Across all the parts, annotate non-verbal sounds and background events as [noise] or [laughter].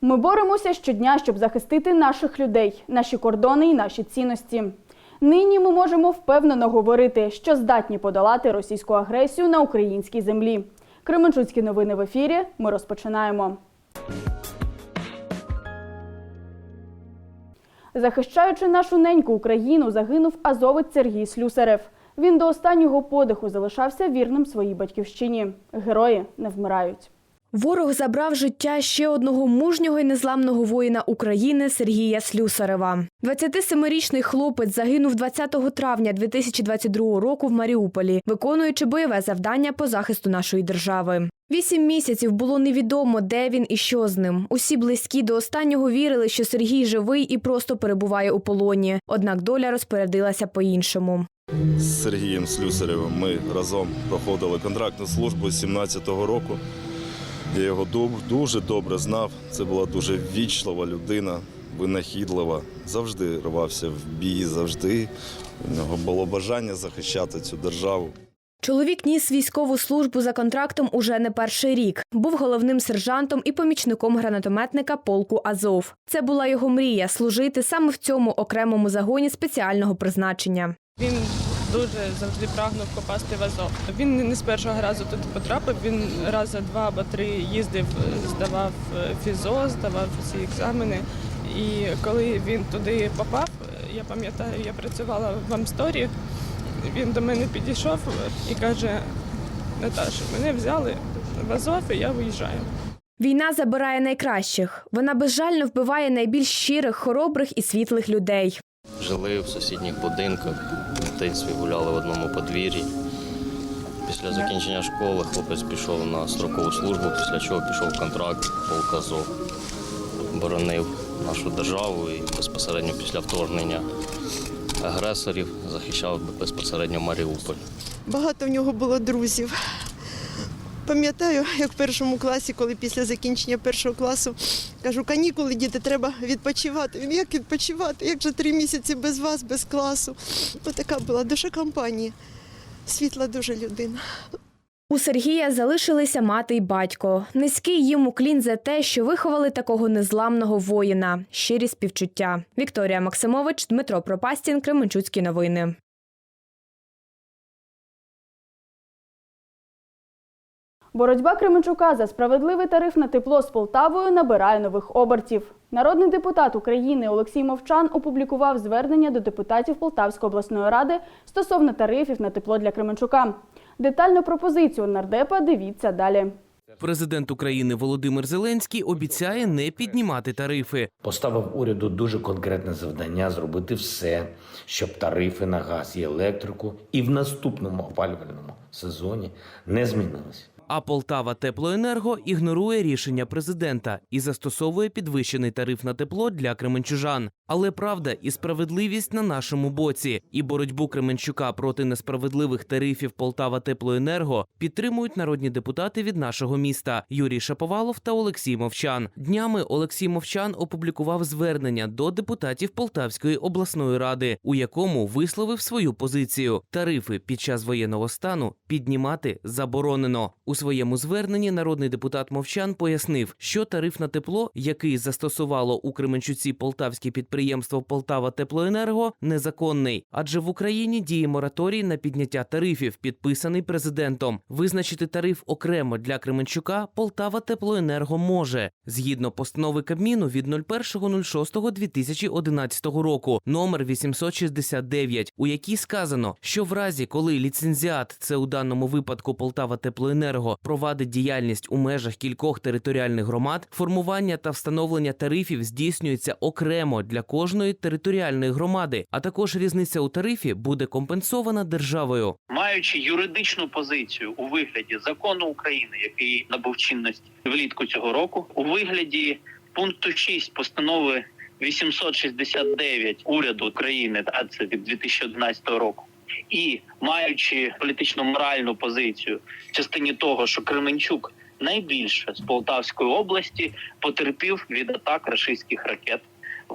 Ми боремося щодня, щоб захистити наших людей, наші кордони і наші цінності. Нині ми можемо впевнено говорити, що здатні подолати російську агресію на українській землі. Кременчуцькі новини в ефірі. Ми розпочинаємо. Захищаючи нашу неньку Україну, загинув азовець Сергій Слюсарев. Він до останнього подиху залишався вірним своїй батьківщині. Герої не вмирають. Ворог забрав життя ще одного мужнього і незламного воїна України Сергія Слюсарева. 27-річний хлопець загинув 20 травня 2022 року в Маріуполі, виконуючи бойове завдання по захисту нашої держави. Вісім місяців було невідомо, де він і що з ним. Усі близькі до останнього вірили, що Сергій живий і просто перебуває у полоні. Однак доля розпорядилася по-іншому. З Сергієм Слюсаревим ми разом проходили контрактну службу з 17-го року. Я його ду- дуже добре знав. Це була дуже вічлива людина, винахідлива. Завжди рвався в бій, завжди у нього було бажання захищати цю державу. Чоловік ніс військову службу за контрактом уже не перший рік. Був головним сержантом і помічником гранатометника полку Азов. Це була його мрія служити саме в цьому окремому загоні спеціального призначення. Він дуже завжди прагнув попасти в Азов. Він не з першого разу туди потрапив. Він раз за два або три їздив, здавав е, фізо, здавав всі екзамени. І коли він туди попав, я пам'ятаю, я працювала в Амсторі. Він до мене підійшов і каже: Наташа, мене взяли в Азов, і я виїжджаю. Війна забирає найкращих. Вона безжально вбиває найбільш щирих, хоробрих і світлих людей. Жили в сусідніх будинках, в дитинстві гуляли в одному подвір'ї. Після закінчення школи хлопець пішов на строкову службу, після чого пішов контракт полк Азов. Боронив нашу державу і безпосередньо після вторгнення агресорів захищав безпосередньо Маріуполь. Багато в нього було друзів. Пам'ятаю, як в першому класі, коли після закінчення першого класу кажу, канікули, діти, треба відпочивати. Він як відпочивати? Як же три місяці без вас, без класу? Ось така була душа компанії. Світла дуже людина. У Сергія залишилися мати й батько. Низький їм уклін за те, що виховали такого незламного воїна. Щирі співчуття. Вікторія Максимович, Дмитро Пропастін, Кременчуцькі новини. Боротьба Кременчука за справедливий тариф на тепло з Полтавою набирає нових обертів. Народний депутат України Олексій Мовчан опублікував звернення до депутатів Полтавської обласної ради стосовно тарифів на тепло для Кременчука. Детальну пропозицію нардепа дивіться далі. Президент України Володимир Зеленський обіцяє не піднімати тарифи. Поставив уряду дуже конкретне завдання зробити все, щоб тарифи на газ і електрику і в наступному опалювальному сезоні не змінилися. А Полтава Теплоенерго ігнорує рішення президента і застосовує підвищений тариф на тепло для кременчужан. Але правда і справедливість на нашому боці, і боротьбу Кременчука проти несправедливих тарифів Полтава Теплоенерго підтримують народні депутати від нашого міста Юрій Шаповалов та Олексій Мовчан. Днями Олексій Мовчан опублікував звернення до депутатів Полтавської обласної ради, у якому висловив свою позицію: тарифи під час воєнного стану піднімати заборонено. У своєму зверненні народний депутат Мовчан пояснив, що тариф на тепло, який застосувало у Кременчуці полтавське підприємство Полтава Теплоенерго, незаконний, адже в Україні діє мораторій на підняття тарифів, підписаний президентом. Визначити тариф окремо для Кременчука Полтава Теплоенерго може згідно постанови Кабміну від 01.06.2011 року, номер 869, у якій сказано, що в разі, коли ліцензіат, це у даному випадку Полтава Теплоенерго, провадить діяльність у межах кількох територіальних громад, формування та встановлення тарифів здійснюється окремо для кожної територіальної громади, а також різниця у тарифі буде компенсована державою. маючи юридичну позицію у вигляді закону України, який набув чинності влітку цього року, у вигляді пункту 6 постанови 869 уряду України, а це від 2011 року. І маючи політично-моральну позицію в частині того, що Кременчук найбільше з Полтавської області потерпів від атак рашистських ракет.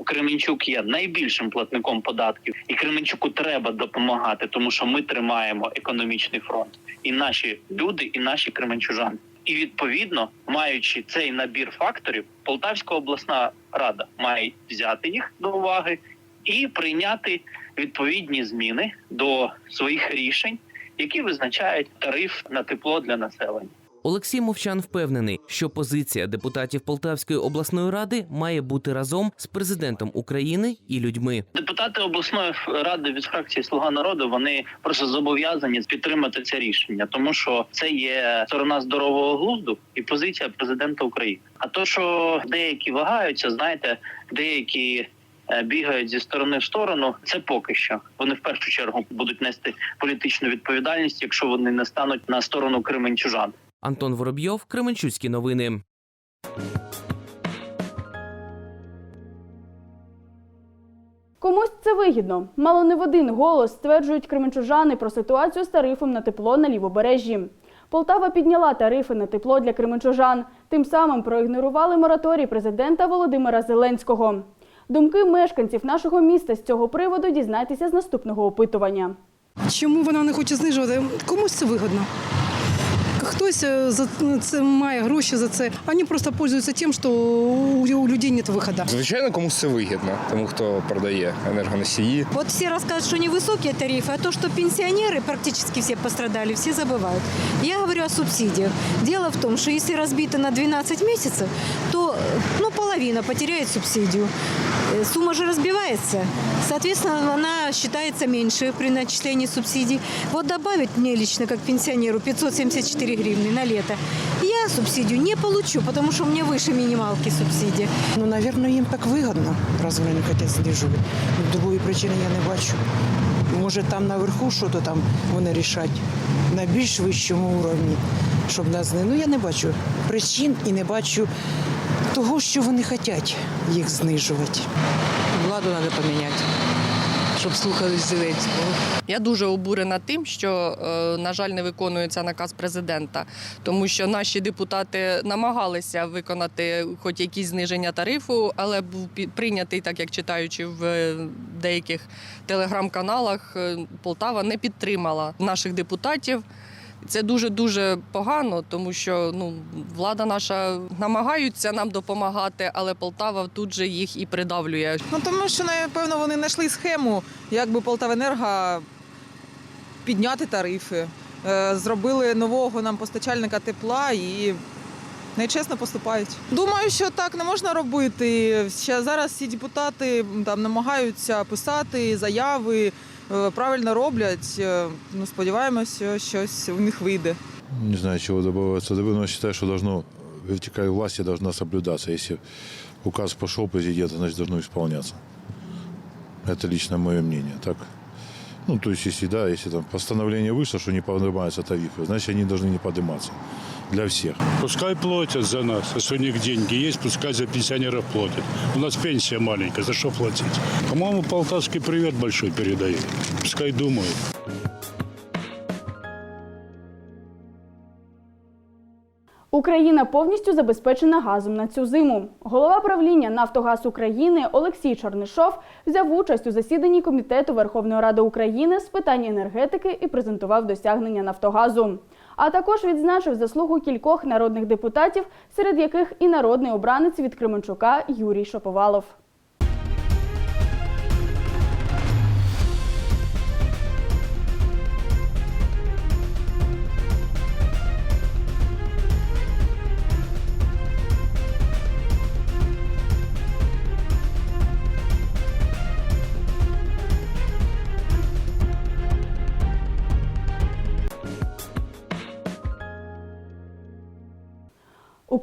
Кременчук є найбільшим платником податків, і Кременчуку треба допомагати, тому що ми тримаємо економічний фронт, і наші люди, і наші кременчужани. І відповідно, маючи цей набір факторів, Полтавська обласна рада має взяти їх до уваги і прийняти відповідні зміни до своїх рішень, які визначають тариф на тепло для населення. Олексій Мовчан впевнений, що позиція депутатів Полтавської обласної ради має бути разом з президентом України і людьми. Депутати обласної ради від фракції Слуга народу вони просто зобов'язані підтримати це рішення, тому що це є сторона здорового глузду і позиція президента України. А то, що деякі вагаються, знаєте, деякі. Е, Бігають зі сторони в сторону, це поки що. Вони в першу чергу будуть нести політичну відповідальність, якщо вони не стануть на сторону кременчужан. Антон Воробйов, Кременчуцькі новини. Комусь це вигідно. Мало не в один голос стверджують кременчужани про ситуацію з тарифом на тепло на лівобережжі. Полтава підняла тарифи на тепло для кременчужан. Тим самим проігнорували мораторій президента Володимира Зеленського. Думки мешканців нашого міста з цього приводу дізнайтеся з наступного опитування. Чому вона не хоче знижувати? Комусь це вигодно. Хтось е, за це має гроші за це. Вони просто пользуються тим, що у у людей немає виходу. Звичайно, комусь це вигідно, тому хто продає енергоносії. Вот все рассказывают, что невысокие тарифы, а то, что пенсионеры практически все пострадали, все забывают. Я говорю о субсидиях. Дело в том, что если разбито на 12 месяцев, то э, ну, половина потеряет субсидию. Э, Сумма же разбивается. Соответственно, она считается меньше при начислении субсидий. Вот добавить мне лично, как пенсионеру, 574 гривны на лето, я субсидию не получу, потому что у меня выше минималки субсидия. Ну, мабуть, їм так вигодно, раз вони не хочуть знижувати. Другої причини я не бачу. Може, там наверху що то там вони рішать на більш вищому уровні, щоб нас не. Ну я не бачу причин і не бачу того, що вони хочуть їх знижувати. Владу треба поміняти, щоб слухались Зеленського. Я дуже обурена тим, що, е, на жаль, не виконується наказ президента, тому що наші депутати намагалися виконати хоч якісь зниження тарифу, але був прийнятий, так як читаючи в е, деяких телеграм-каналах, е, Полтава не підтримала наших депутатів. Це дуже дуже погано, тому що ну влада наша намагаються нам допомагати, але Полтава тут же їх і придавлює. Ну тому що напевно вони знайшли схему, як би Полтавенерго підняти тарифи. Е, Зробили нового нам постачальника тепла і нечесно поступають. Думаю, що так не можна робити. Ще зараз всі депутати там намагаються писати заяви, правильно роблять. Е, Ну, сподіваємося, щось у них вийде. Не знаю, чего добавиться. Но считаю, что должно, вертикаль власти должна соблюдаться. Если указ пошел президента, значит, должно исполняться. Это лично мое мнение. Так? Ну, то есть, если да, если там постановление вышло, что не поднимаются тарифы, значит, они должны не подниматься. Для всех. Пускай платят за нас, если у них деньги есть, пускай за пенсионеров платят. У нас пенсия маленькая, за что платить? По-моему, полтавский привет большой передает. Пускай думают. Україна повністю забезпечена газом на цю зиму. Голова правління Нафтогаз України Олексій Чорнишов взяв участь у засіданні комітету Верховної Ради України з питань енергетики і презентував досягнення Нафтогазу. А також відзначив заслугу кількох народних депутатів, серед яких і народний обранець від Кременчука Юрій Шаповалов.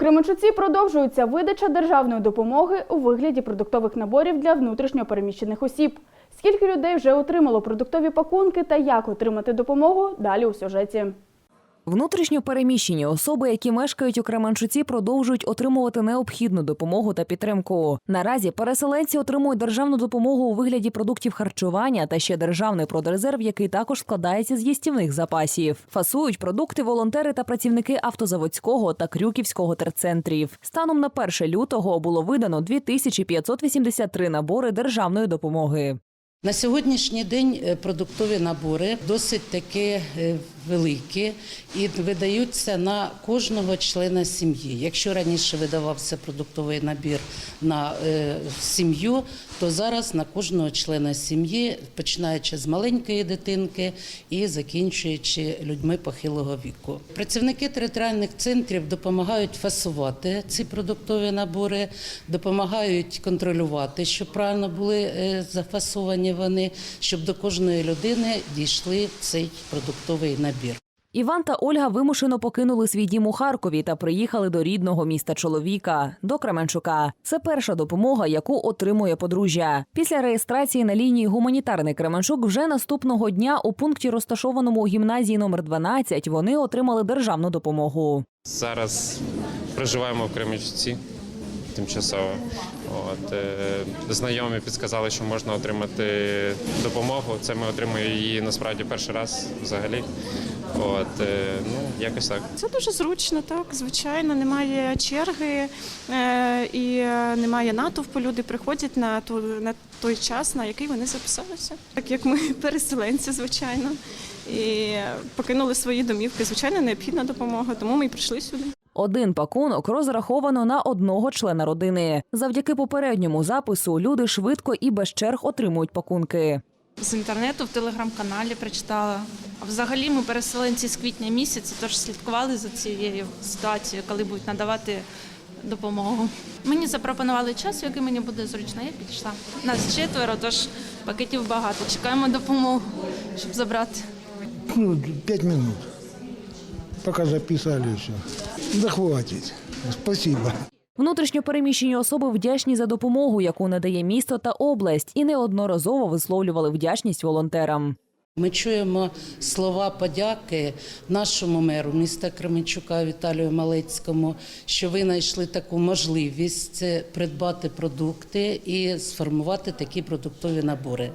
Кременчуці продовжується видача державної допомоги у вигляді продуктових наборів для внутрішньопереміщених осіб. Скільки людей вже отримало продуктові пакунки та як отримати допомогу далі у сюжеті. Внутрішньо переміщені особи, які мешкають у Кременчуці, продовжують отримувати необхідну допомогу та підтримку. Наразі переселенці отримують державну допомогу у вигляді продуктів харчування та ще державний продрезерв, який також складається з їстівних запасів. Фасують продукти волонтери та працівники автозаводського та крюківського терцентрів. Станом на 1 лютого було видано 2583 набори державної допомоги. На сьогоднішній день е, продуктові набори досить таки е, великі і видаються на кожного члена сім'ї. Якщо раніше видавався продуктовий набір на е, сім'ю, то зараз на кожного члена сім'ї, починаючи з маленької дитинки і закінчуючи людьми похилого віку. Працівники територіальних центрів допомагають фасувати ці продуктові набори, допомагають контролювати, щоб правильно були е, зафасовані вони, щоб до кожної людини дійшли цей продуктовий набір. Іван та Ольга вимушено покинули свій дім у Харкові та приїхали до рідного міста чоловіка до Кременчука. Це перша допомога, яку отримує подружжя. Після реєстрації на лінії гуманітарний Кременчук вже наступного дня у пункті, розташованому у гімназії номер 12, вони отримали державну допомогу. Зараз проживаємо в Кременчуці тимчасово. От, е, знайомі підказали, що можна отримати допомогу. Це ми отримуємо її насправді перший раз взагалі. От, е, ну, якось так. Це дуже зручно, так звичайно. Немає черги е, і немає натовпу. Люди приходять на ту на той час, на який вони записалися. Так як ми [laughs] переселенці, звичайно, і покинули свої домівки. Звичайно, необхідна допомога, тому ми й прийшли сюди. Один пакунок розраховано на одного члена родини. Завдяки попередньому запису люди швидко і без черг отримують пакунки. З інтернету в телеграм-каналі прочитала. А взагалі ми переселенці з квітня місяця, тож слідкували за цією ситуацією, коли будуть надавати допомогу. Мені запропонували час, який мені буде зручно. Я підійшла. Нас четверо, тож пакетів багато. Чекаємо допомогу, щоб забрати. Ну, пять минут. Пока записали все. Да хватить. Спасибо. Внутрішньо переміщені особи вдячні за допомогу, яку надає місто та область, і неодноразово висловлювали вдячність волонтерам. Ми чуємо слова подяки нашому меру міста Кременчука Віталію Малецькому, що ви знайшли таку можливість придбати продукти і сформувати такі продуктові набори.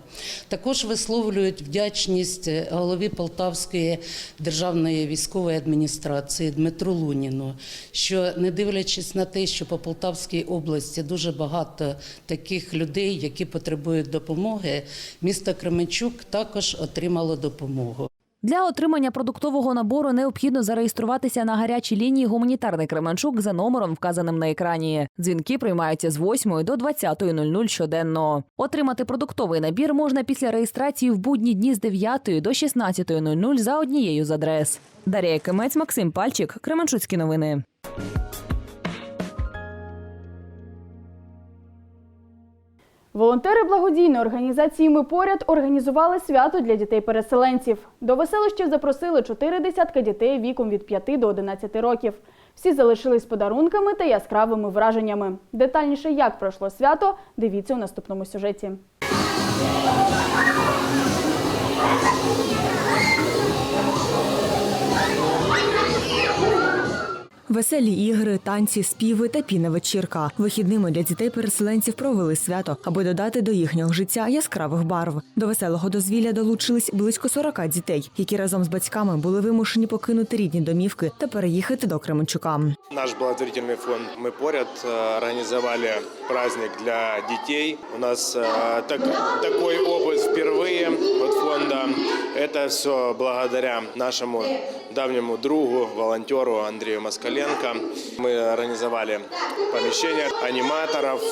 Також висловлюють вдячність голові Полтавської державної військової адміністрації Дмитру Луніну, що не дивлячись на те, що по Полтавській області дуже багато таких людей, які потребують допомоги, місто Кременчук також отримало допомогу. Для отримання продуктового набору необхідно зареєструватися на гарячій лінії гуманітарний Кременчук за номером, вказаним на екрані. Дзвінки приймаються з 8 до 20.00 щоденно. Отримати продуктовий набір можна після реєстрації в будні дні з 9 до 16.00 за однією з адрес. Дар'я Кимець, Максим Пальчик, Кременчуцькі новини. Волонтери благодійної організації Ми поряд організували свято для дітей-переселенців. До веселищів запросили чотири десятка дітей віком від 5 до 11 років. Всі залишились подарунками та яскравими враженнями. Детальніше, як пройшло свято, дивіться у наступному сюжеті. Веселі ігри, танці, співи та піна вечірка. Вихідними для дітей-переселенців провели свято, аби додати до їхнього життя яскравих барв. До веселого дозвілля долучились близько 40 дітей, які разом з батьками були вимушені покинути рідні домівки та переїхати до Кременчука. Наш благотворительный фонд «Мы поряд» э, организовали праздник для детей. У нас э, так, такой опыт впервые от фонда. Это все благодаря нашему давнему другу, волонтеру Андрею Москаленко. Мы организовали помещение аниматоров,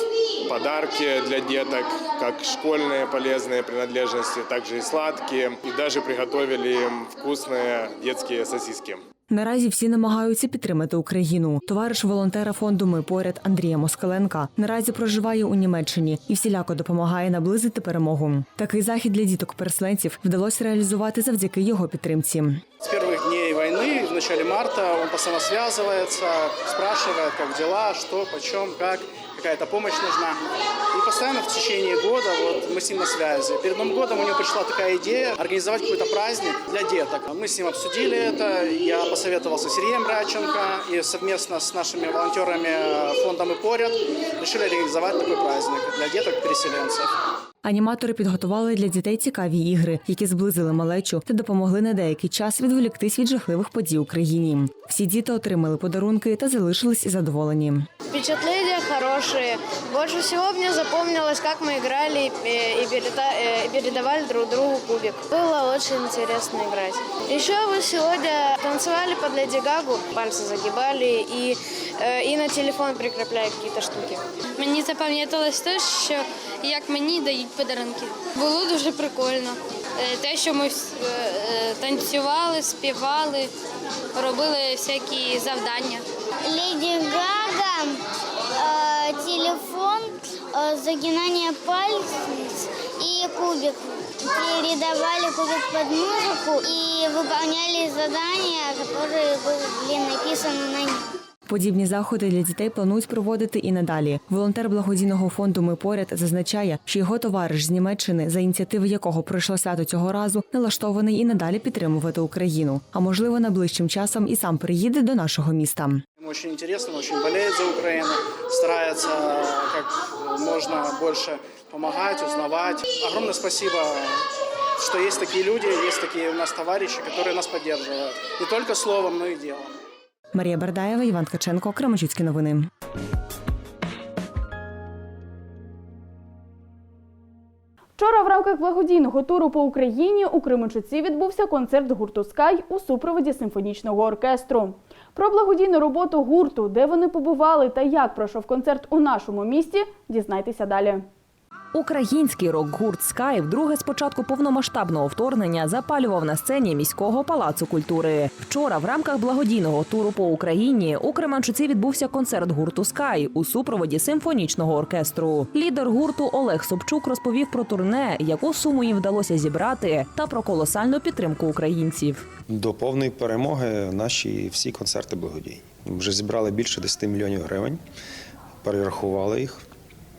подарки для деток, как школьные полезные принадлежности, также и сладкие. И даже приготовили им вкусные детские сосиски. Наразі всі намагаються підтримати Україну. Товариш волонтера фонду Ми поряд Андрія Москаленка наразі проживає у Німеччині і всіляко допомагає наблизити перемогу. Такий захід для діток-переселенців вдалося реалізувати завдяки його підтримці. Начале марта, он постоянно связывается, спрашивает, как дела, что, почем, как, какая-то помощь нужна. И постоянно в течение года вот, мы с ним на связи. Перед Новым годом у него пришла такая идея организовать какой-то праздник для деток. Мы с ним обсудили это, я посоветовался с Сергеем Браченко и совместно с нашими волонтерами фонда «Мы поряд» решили организовать такой праздник для деток-переселенцев. Аніматори підготували для дітей цікаві ігри, які зблизили малечу та допомогли на деякий час відволіктись від жахливих подій Україні. Всі діти отримали подарунки та залишились задоволені. Впечатления хорошие. Больше всего мне запомнилось, как мы играли э, и переда- э, и передавали друг другу кубик. Было очень интересно играть. Еще вы сегодня танцевали под Леди Гагу, пальцы загибали и, э, и на телефон прикрепляли какие-то штуки. Мені запам'яталось те, що як мені дають подарунки. Було дуже прикольно. Е, Те, що ми вс- е, е, танцювали, співали, робили всякі завдання. Леди Гага, э, телефон, э, загинание пальцев и кубик. Передавали кубик под музыку и выполняли задания, которые были написаны на них. Подібні заходи для дітей планують проводити і надалі. Волонтер благодійного фонду Ми поряд зазначає, що його товариш з Німеччини, за ініціативи якого пройшло свято цього разу, налаштований і надалі підтримувати Україну. А можливо, найближчим часом і сам приїде до нашого міста. Очень интересно, он очень болеет за Украину, старается как можно больше помогать, узнавать. Огромное спасибо, что есть такие люди, есть такие у нас товарищи, которые нас поддерживают. Не только словом, но и делом. Марія Бердаєва, Іван Ткаченко, Кременчуцькі новини. Вчора в рамках благодійного туру по Україні у Кременчуці відбувся концерт гурту Скай у супроводі симфонічного оркестру. Про благодійну роботу гурту, де вони побували та як пройшов концерт у нашому місті, дізнайтеся далі. Український рок-гурт Скай вдруге з початку повномасштабного вторгнення запалював на сцені міського палацу культури. Вчора в рамках благодійного туру по Україні у Кременчуці відбувся концерт гурту Скай у супроводі симфонічного оркестру. Лідер гурту Олег Собчук розповів про турне, яку суму їм вдалося зібрати, та про колосальну підтримку українців. До повної перемоги наші всі концерти благодійні. Вже зібрали більше 10 мільйонів гривень, перерахували їх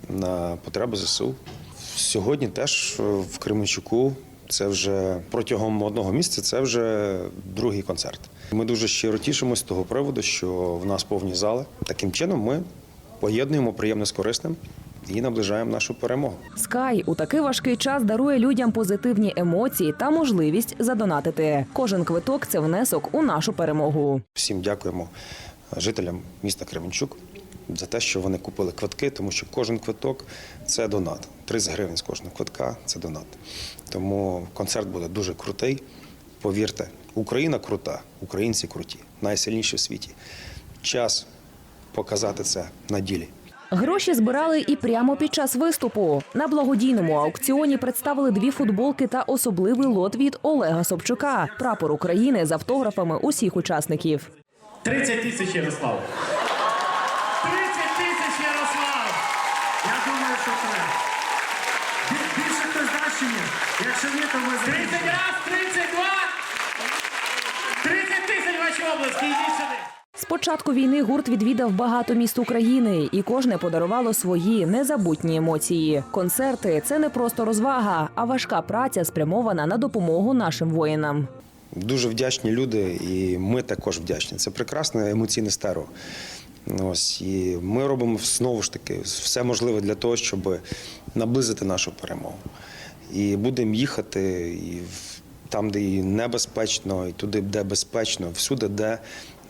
на потреби ЗСУ. Сьогодні теж в Кременчуку це вже протягом одного місяця це вже другий концерт. Ми дуже щиро тішимося з того приводу, що в нас повні зали. Таким чином ми поєднуємо приємне з корисним і наближаємо нашу перемогу. Скай у такий важкий час дарує людям позитивні емоції та можливість задонатити. Кожен квиток це внесок у нашу перемогу. Всім дякуємо жителям міста Кременчук за те, що вони купили квитки, тому що кожен квиток це донат. 30 гривень з кожного квитка це донат. Тому концерт буде дуже крутий. Повірте, Україна крута, українці круті, найсильніші в світі. Час показати це на ділі. Гроші збирали і прямо під час виступу. На благодійному аукціоні представили дві футболки та особливий лот від Олега Собчука. Прапор України з автографами усіх учасників. 30 тисяч Ярослав. То ми 30 раз, 32. 30 тисяч ваші обласки, йдіть сюди. З початку війни гурт відвідав багато міст України, і кожне подарувало свої незабутні емоції. Концерти це не просто розвага, а важка праця спрямована на допомогу нашим воїнам. Дуже вдячні люди, і ми також вдячні. Це прекрасне емоційне стерео. Ось і ми робимо знову ж таки все можливе для того, щоб наблизити нашу перемогу. І будемо їхати і там, де і небезпечно, і туди, де безпечно, всюди, де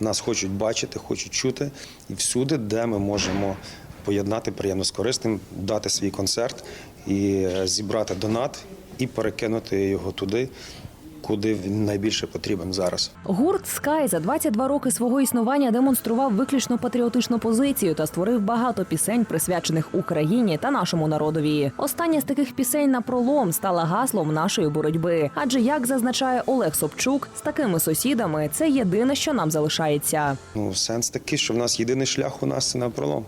нас хочуть бачити, хочуть чути, і всюди, де ми можемо поєднати приємно з корисним, дати свій концерт і е, зібрати донат і перекинути його туди, куди він найбільше потрібен зараз. Гурт Скай за 22 роки свого існування демонстрував виключно патріотичну позицію та створив багато пісень, присвячених Україні та нашому народові. Остання з таких пісень на пролом стала гаслом нашої боротьби. Адже як зазначає Олег Собчук, з такими сусідами це єдине, що нам залишається. Ну, сенс такий, що в нас єдиний шлях у нас це на пролом.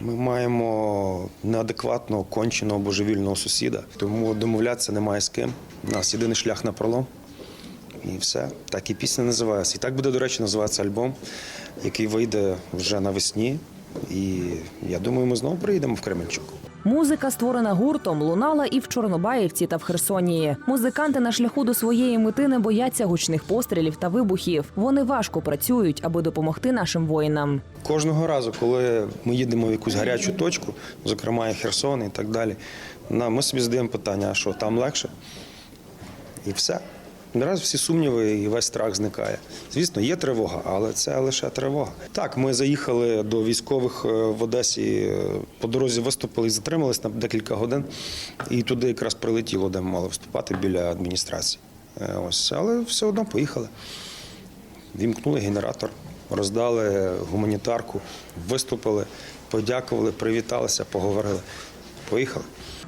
Ми маємо неадекватного, конченого, божевільного сусіда, тому домовлятися немає з ким. У нас єдиний шлях на пролом. І все. Так і пісня називається. І так буде, до речі, називатися альбом, який вийде вже навесні. І я думаю, ми знову приїдемо в Кременчук. Музика, створена гуртом, лунала і в Чорнобаївці та в Херсоні. Музиканти на шляху до своєї мети не бояться гучних пострілів та вибухів. Вони важко працюють, аби допомогти нашим воїнам. Кожного разу, коли ми їдемо в якусь гарячу точку, зокрема і Херсон і так далі, ми собі задаємо питання, а що там легше? І все. Раз всі сумніви і весь страх зникає. Звісно, є тривога, але це лише тривога. Так, ми заїхали до військових е, в Одесі. е, По дорозі виступили і затримались на декілька годин. І туди якраз прилетіло, де ми мали вступати біля адміністрації. Е, Ось, але все одно поїхали. Вімкнули генератор, роздали гуманітарку, виступили, подякували, привіталися, поговорили. Поїхали.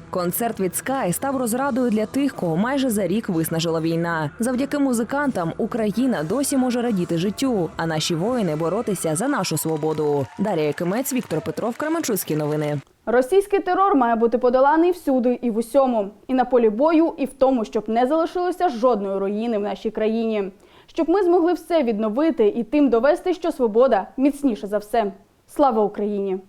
Концерт від Sky став розрадою для тих, кого майже за рік виснажила війна. Завдяки музикантам Україна досі може радіти життю, а наші воїни боротися за нашу свободу. Дар'я Кимець, Віктор Петров, Кременчуцькі новини. Російський терор має бути подоланий всюди і в усьому, і на полі бою, і в тому, щоб не залишилося жодної руїни в нашій країні, щоб ми змогли все відновити і тим довести, що свобода міцніше за все. Слава Україні!